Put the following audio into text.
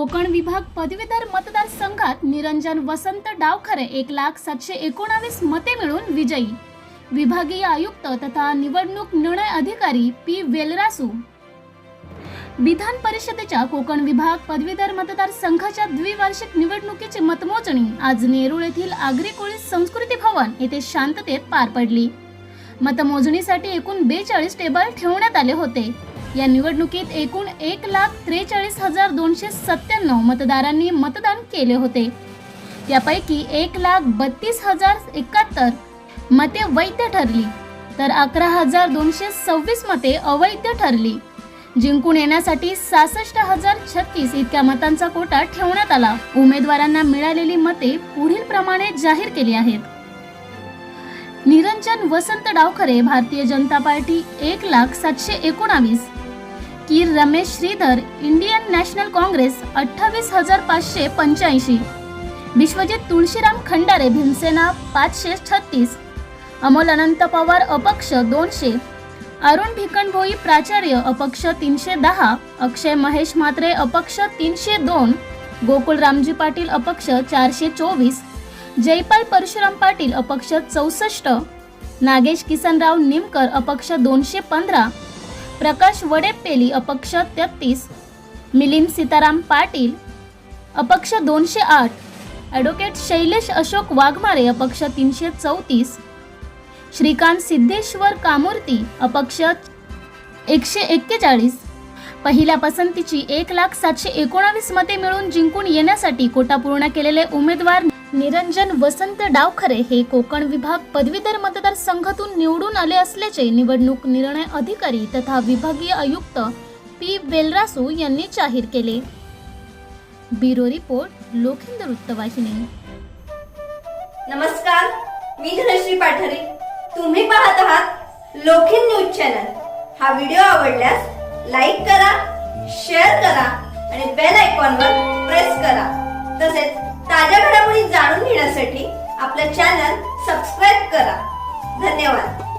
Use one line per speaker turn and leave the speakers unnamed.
कोकण विभाग पदवीधर मतदारसंघात निरंजन वसंत डावखरे एक लाख सातशे एकोणावीस मते मिळून विजयी. विभागीय आयुक्त तथा निवडणूक निर्णय अधिकारी पी वेलरासू. विधान परिषदेच्या कोकण विभाग पदवीधर मतदारसंघाच्या द्विवार्षिक निवडणुकीची मतमोजणी आज नेरूळ येथील आगरी कोळी संस्कृती भवन येथे शांततेत पार पडली. मतमोजणीसाठी एकूण बेचाळीस टेबल ठेवण्यात आले होते. या निवडणुकीत एकूण एक लाख त्रेचाळीस हजार दोनशे सत्त्याण्णव मतदारांनी मतदान केले होते. यापैकी एक लाख बत्तीस हजार एकाहत्तर मते वैध ठरली तर अकरा हजार दोनशे सव्वीस मते अवैध ठरली. जिंकून येण्यासाठी सहासष्ट हजार छत्तीस इतक्या मतांचा कोटा ठेवण्यात आला. उमेदवारांना मिळालेली मते पुढील प्रमाणे जाहीर केली आहेत. निरंजन वसंत डावखरे भारतीय जनता पार्टी एक लाख सातशे एकोणावीस कीर रमेश श्रीधर इंडियन नॅशनल काँग्रेस अठ्ठावीस हजार पाचशे पंच्याऐंशी. विश्वजित तुळशीराम खंडारे भीमसेना पाचशे छत्तीस. अमोल अनंत पवार अपक्ष दोनशे. अरुण भिकणभोई प्राचार्य अपक्ष तीनशे दहा. अक्षय महेश म्हात्रे अपक्ष तीनशे दोन. गोकुळ रामजी पाटील अपक्ष चारशे चोवीस. जयपाल परशुराम पाटील अपक्ष चौसष्ट. नागेश किसनराव निमकर अपक्ष दोनशे पंधरा. प्रकाश वडेपेली अपक्ष तेहतीस. मिलिंद सीताराम पाटील अपक्ष दोनशे आठ. ॲडव्होकेट शैलेश अशोक वाघमारे अपक्ष तीनशे चौतीस. श्रीकांत सिद्धेश्वर कामूर्ती अपक्ष एकशे एक्केचाळीस. पहिल्या पसंतीची एक लाख सातशे एकोणावीस मते मिळून जिंकून येण्यासाठी कोटा पूर्ण केलेले उमेदवार निरंजन वसंत डावखरे हे कोकण विभाग पदवीधर मतदारसंघातून निवडून आले असल्याचे निवडणूक निर्णय अधिकारी तथा विभागीय आयुक्त पी बेलरासू यांनी जाहीर केले. ब्युरो रिपोर्ट लोखंड वृत्तवाहिनी.
नमस्कार मी धनश्री पाठारे. तुम्ही पाहत आहात लोखिंद न्यूज चॅनल. हा व्हिडिओ आवडल्यास लाईक करा शेअर करा आणि बेल आयकॉनवर घडामोडी जाणून घेण्यासाठी आपलं चॅनल सबस्क्राईब करा. धन्यवाद.